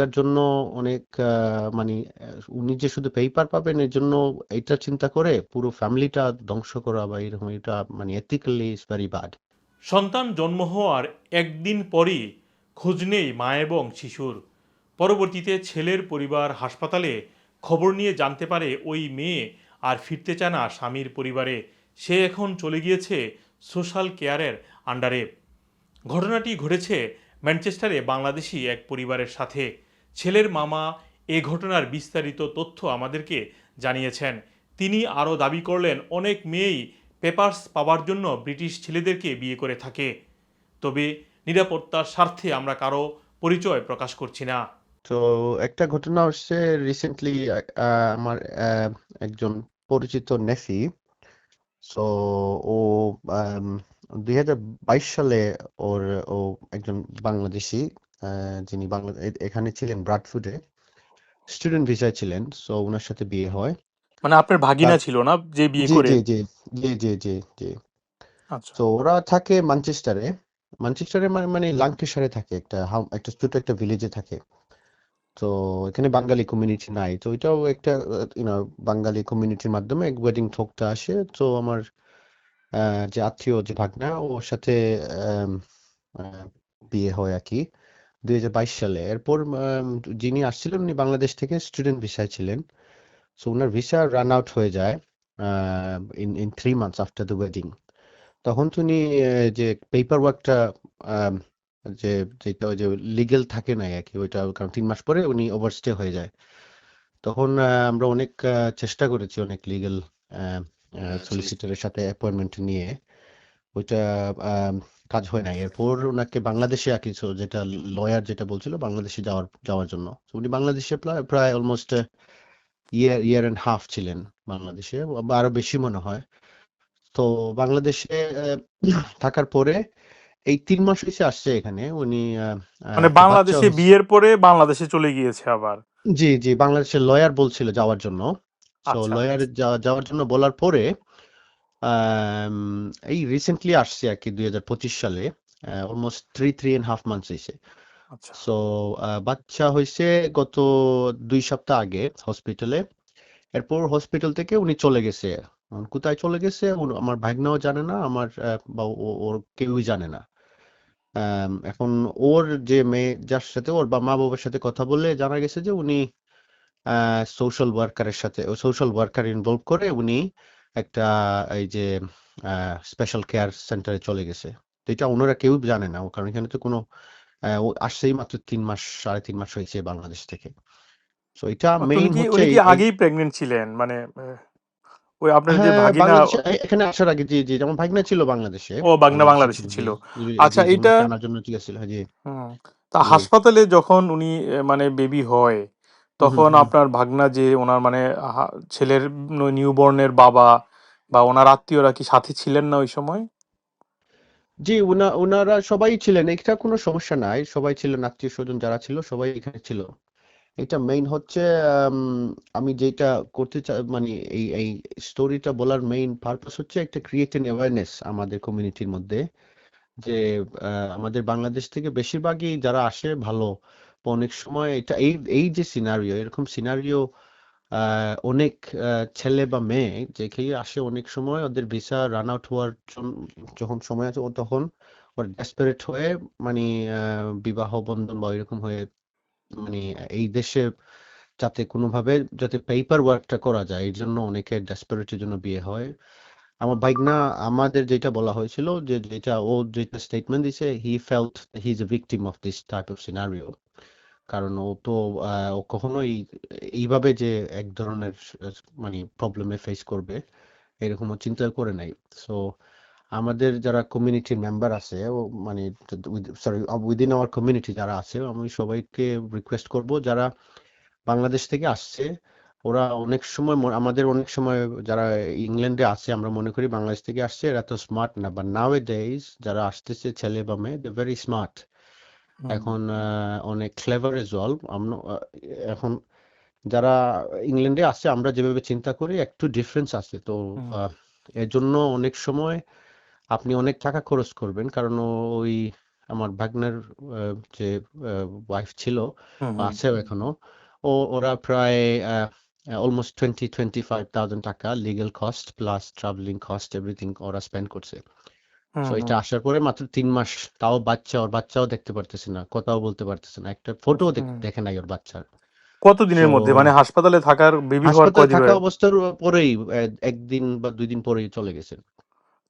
এটার জন্য অনেক মানে উনি যে শুধু পেপার পাবেন, এর জন্য এটা চিন্তা করে পুরো ফ্যামিলিটা ধ্বংস করা বা এরকম এটা মানে এথিক্যালি ইজ ভেরি ব্যাড সন্তান জন্ম হওয়ার একদিন পরই খোঁজ নেই মা এবং শিশুর। পরবর্তীতে ছেলের পরিবার হাসপাতালে খবর নিয়ে জানতে পারে ওই মেয়ে আর ফিরতে চায় না স্বামীর পরিবারে। সে এখন চলে গিয়েছে সোশ্যাল কেয়ারের আন্ডারে ঘটনাটি ঘটেছে ম্যানচেস্টারে বাংলাদেশি এক পরিবারের সাথে। ছেলের মামা এ ঘটনার বিস্তারিত তথ্য আমাদেরকে জানিয়েছেন। তিনি আরও দাবি করলেন, অনেক মেয়েই পেপারস পাওয়ার জন্য ব্রিটিশ ছেলেদেরকে বিয়ে করে থাকে। তবে নিরাপত্তার স্বার্থে আমরা কারও পরিচয় প্রকাশ করছি না। তো একটা ঘটনা হচ্ছে রিসেন্টলি আমার একজন পরিচিত নেফি সো ও দুই হাজার বাইশ সালে ওর, ও একজন বাংলাদেশি যিনি বাংলা এখানে ছিলেন ব্রাডফোর্ডে। স্টুডেন্ট ভিসায় ছিলেন সো ওনার সাথে বিয়ে হয়। মানে আপনার ভাগিনা ছিল না যে বিয়ে করে? জি জি জি জি জি জি। আচ্ছা। তো ওরা থাকে ম্যানচেস্টারে। ম্যানচেস্টারে মানে মানে লাঙ্কাশারে থাকে একটা একটা ছোট একটা ভিলেজে থাকে। তো এখানে বাঙালি কমিউনিটি নাই। তো এটাও একটা ইউনো বাঙালি কমিউনিটির মাধ্যমে এক ওয়েডিং ঠোকটা আসে। তো আমার যে আত্মীয় যে ভাগনা ওর সাথে বিয়ে হয় আর কি। দুই হাজার বাইশ সালে। এরপর যিনি আসছিলেন উনি বাংলাদেশ থেকে স্টুডেন্ট ভিসায় ছিলেন। সো ওনার ভিসা রান আউট হয়ে যায় in in three months after the wedding তখন তিনি যে পেপার ওয়ার্কটা যে যেটা ওই যে লিগেল থাকে না আর কি ওইটা কারণ তিন মাস পরে উনি ওভারস্টে হয়ে যায়। তখন আমরা অনেক চেষ্টা করেছি অনেক লিগেল সলিসিটরের সাথে অ্যাপয়েন্টমেন্ট নিয়ে। ওইটা কাজ হয় নাই। এরপর ওনাকে বাংলাদেশে আর কিছু যেটা লয়ার যেটা বলছিল বাংলাদেশে যাওয়ার যাওয়ার জন্য। উনি বাংলাদেশে প্রায় প্রায় almost year year and half ছিলেন বাংলাদেশে আরও বেশি মনে হয়। তো বাংলাদেশে থাকার পরে এই তিন মাস হয়েছে আসছে এখানে উনি মানে বাংলাদেশে বিয়ের পরে বাংলাদেশে চলে গিয়েছে আবার? জি জি বাংলাদেশের লয়ার বলছিল যাওয়ার জন্য। তো আচ্ছা। লয়ার যাওয়ার জন্য বলার পরে এই রিসেন্টলি আসছে আর কি দুই হাজার পঁচিশ সালে almost three three and half months হয়েছে। আচ্ছা। সো বাচ্চা হয়েছে গত দুই সপ্তাহ আগে হসপিটালে এরপর হসপিটাল থেকে উনি চলে গেছে। কোথায় চলে গেছে? আমার ভাগ্নাও জানে না আমার বা ওর কেউই জানে না। এখন ওর যে মেয়ে যার সাথে ওর বা মা বাবার সাথে কথা বলে জানা গেছে যে উনি সোশ্যাল ওয়ার্কারের সাথে সোশ্যাল ওয়ার্কার ইনভলভ করে উনি একটা এই যে স্পেশাল কেয়ার সেন্টারে চলে গেছে। তো এটা ওনারা কেউ জানে না। কারণ এখানে তো কোনো আসছেই মাত্র তিন মাস সাড়ে তিন মাস হয়েছে বাংলাদেশ থেকে। এটা উনি মেইন হচ্ছে আগেই প্রেগনেন্ট ছিলেন? মানে ওই আপনার যে হ্যাঁ ভাগিনা এখানে আসার আগে জি জি যেমন ভাগনা ছিল বাংলাদেশে। ও বাগনা বাংলাদেশে ছিল। আচ্ছা এটা আনার জন্য ঠিক আছে হ্যাঁ জি। তা হাসপাতালে যখন উনি মানে বেবি হয় তখন আপনার ভাগনা যে ওনার মানে ছেলের নিউবর্নের বাবা বা ওনার আত্মীয়রা কি সাথে ছিলেন না ওই সময়? জি ওনারা সবাই ছিলেন এটা কোনো সমস্যা নাই সবাই ছিলেন আত্মীয় স্বজন যারা ছিল সবাই এখানে ছিল। এটা মেইন হচ্ছে আম, যেটা করতে চাই মানে এই এই স্টোরিটা বলার মেইন পারপাস হচ্ছে একটা ক্রিয়েট এন অ্যাওয়ারনেস আমাদের কমিউনিটির মধ্যে যে আমাদের বাংলাদেশ থেকে বেশিরভাগই যারা আসে ভালো। অনেক সময় এটা এই এই যে সিনারিও এরকম সিনারিও অনেক ছেলে বা মেয়ে যেখানে আসে অনেক সময় ওদের ভিসা রান আউট হওয়ার যখন সময় আছে, ও তখন ওরা ডেসপারেট হয়ে মানে বিবাহ বন্ধন বা এরকম হয়ে মানে এই দেশে যাতে কোনোভাবে যাতে পেপার ওয়ার্কটা করা যায়, এর জন্য অনেকে ডেসপারেটের জন্য বিয়ে হয়। আমার ভাইগনা, আমাদের যেটা বলা হয়েছিল যে, যেটা ও যেটা স্টেটমেন্ট দিছে he felt he is a victim of this type of scenario কারণ ও তো ও কখনোই এইভাবে যে এক ধরনের মানে প্রবলেমে ফেস করবে, এরকম ও চিন্তা করে নাই। সো আমাদের যারা কমিউনিটির মেম্বার আছে মানে সরি উইদিন আওয়ার কমিউনিটি যারা আছে, আমি সবাইকে রিকোয়েস্ট করব, যারা বাংলাদেশ থেকে আসছে, ওরা অনেক সময় আমাদের অনেক সময় যারা ইংল্যান্ডে আছে, আমরা মনে করি বাংলাদেশ থেকে আসছে, এরা তো স্মার্ট না। বাট নাও এ যারা আসতেছে ছেলে বা মেয়ে ভেরি স্মার্ট এখন আহ, অনেক ক্লেভার ওয়েল আমরা এখন যারা ইংল্যান্ডে আছে আমরা যেভাবে চিন্তা করি একটু ডিফারেন্স আছে। তো এর জন্য অনেক সময় আপনি অনেক টাকা খরচ করবেন। কারণ ওই আমার ভাগ্নের যে ওয়াইফ ছিল আছেও এখনও ও ওরা প্রায় almost twenty twenty five thousand টাকা legal cost plus traveling cost everything ওরা স্পেন্ড করছে। সো এটা আসার পরে মাত্র তিন মাস তাও বাচ্চা ওর বাচ্চাও দেখতে পারতেছে না কথাও বলতে পারতেছে না। একটা ফটো হুম। দেখে নাই ওর বাচ্চার। কতদিনের মধ্যে? মানে হাসপাতালে থাকার বেবি হওয়ার কয়দিন থাকা অবস্থার পরেই একদিন বা দুই দিন পরেই চলে গেছে।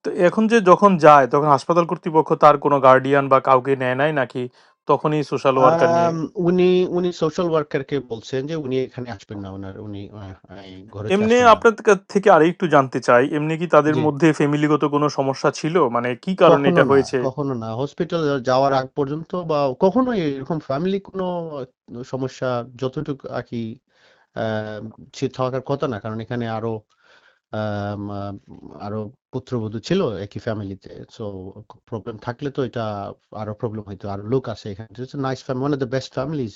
তো এখন যে যখন যায় তখন হাসপাতাল কর্তৃপক্ষ তার কোনো গার্ডিয়ান বা কাউকে নেয় নাই নাকি? তখনই সোশ্যাল ওয়ার্কার উনি উনি সোশ্যাল ওয়ার্কারকে বলছেন যে উনি এখানে আসবেন না ওনার উনি ঘরেতে এমনি আপনার কা- থেকে আরেকটু জানতে চাই এমনি কি তাদের মধ্যে ফ্যামিলিগত কোনো সমস্যা ছিল? মানে কি কারণে এটা হয়েছে? কখনো না। হসপিটাল যাওয়ার আগ পর্যন্ত বা কখনোই এরকম ফ্যামিলি কোনো সমস্যা যতটুকু আর কি থাকার কথা না কারণ এখানে আরও আরও পুত্রবধূ ছিল একই ফ্যামিলিতে সো প্রবলেম থাকলে তো এটা আরও প্রবলেম হইতো। আরও লোক আছে এখানে। It's nice family one of the best families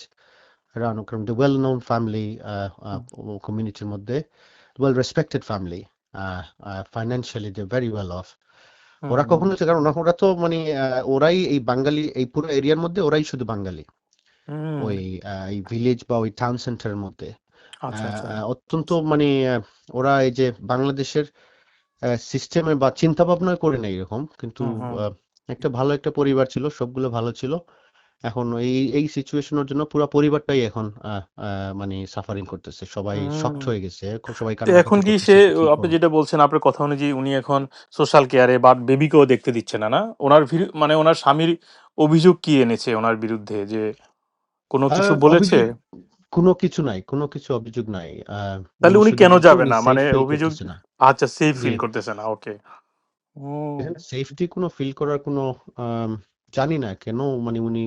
কারণ দ্য ওয়েল নোন ফ্যামিলি কমিউনিটির মধ্যে। Well respected family financially they very well off ওরা হুম কখনো কারণ ওরা তো মানে ওরাই এই বাঙালি এই পুরো এরিয়ার মধ্যে ওরাই শুধু বাঙালি। ওই আহ, এই ভিলেজ বা ওই টাউন সেন্টারের মধ্যে। আচ্ছা আচ্ছা। অত্যন্ত মানে ওরা এই যে বাংলাদেশের সিস্টেমে বা চিন্তা ভাবনা করে নেই এরকম। কিন্তু একটা ভালো একটা পরিবার ছিল সবগুলো ভালো ছিল। এখন এই এই সিচুয়েশনের জন্য পুরো পরিবারটাই এখন মানে সাফারিং করতেছে। সবাই হুম। হয়ে গেছে সবাই এখন কি সে আপনি যেটা বলছেন আপনার কথা অনুযায়ী উনি এখন সোশ্যাল কেয়ারে বা বেবিকেও দেখতে দিচ্ছে না না? ওনার মানে ওনার স্বামীর অভিযোগ কি এনেছে ওনার বিরুদ্ধে? যে কোনো কিছু বলেছে? কোনো কিছু নাই কোনো কিছু অভিযোগ নাই। তাহলে উনি কেন যাবে না? মানে অভিযোগ আচ্ছা সেফ ফিল করতেছে না ওকে সেফটি কোনো ফিল করার কোনো জানি না কেন মানে উনি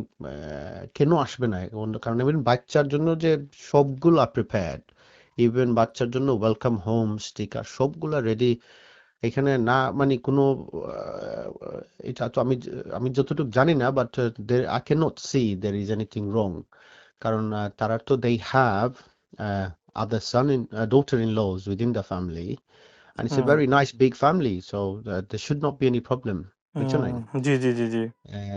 কেন আসবে না? কারণ ইভেন বাচ্চার জন্য যে সবগুলা প্রিপেয়ার্ড ইভেন বাচ্চার জন্য ওয়েলকাম হোম স্টিকার সবগুলা রেডি এখানে না মানে কোনো এটা তো আমি আমি যতটুকু জানি না but I can not see there is anything wrong কারণ তারা তো they have other son in daughter in laws within the family and it's a hmm very nice big family so uh, there should not be any problem বুঝছ না জি জি জি জি।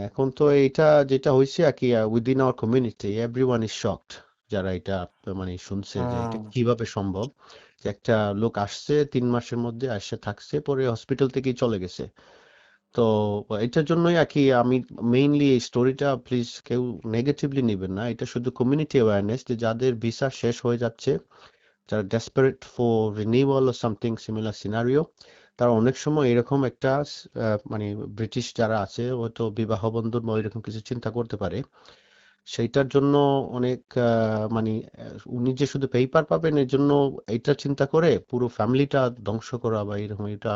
এখন তো এটা যেটা হয়েছে আর কি within our community everyone is shocked যারা এটা মানে শুনছে যে এটা কীভাবে সম্ভব যে একটা লোক আসছে তিন মাসের মধ্যে আসছে থাকছে পরে হসপিটাল থেকেই চলে গেছে। তো এটার জন্যই আর কি আমি মেইনলি এই স্টোরিটা প্লিজ কেউ নেগেটিভলি নেবেন না। এটা শুধু কমিউনিটি অ্যাওয়ারনেস যে যাদের ভিসা শেষ হয়ে যাচ্ছে, যারা ডেসপারেট ফর রিনিউয়াল ও সামথিং সিমিলার সিনারিও তারা অনেক সময় এরকম একটা মানে ব্রিটিশ যারা আছে, হয়তো বিবাহ বন্ধন বা এরকম কিছু চিন্তা করতে পারে। সেইটার জন্য অনেক মানে উনি যে শুধু পেপার পাবেন, এর জন্য এটা চিন্তা করে পুরো ফ্যামিলিটা ধ্বংস করা বা এরকম এটা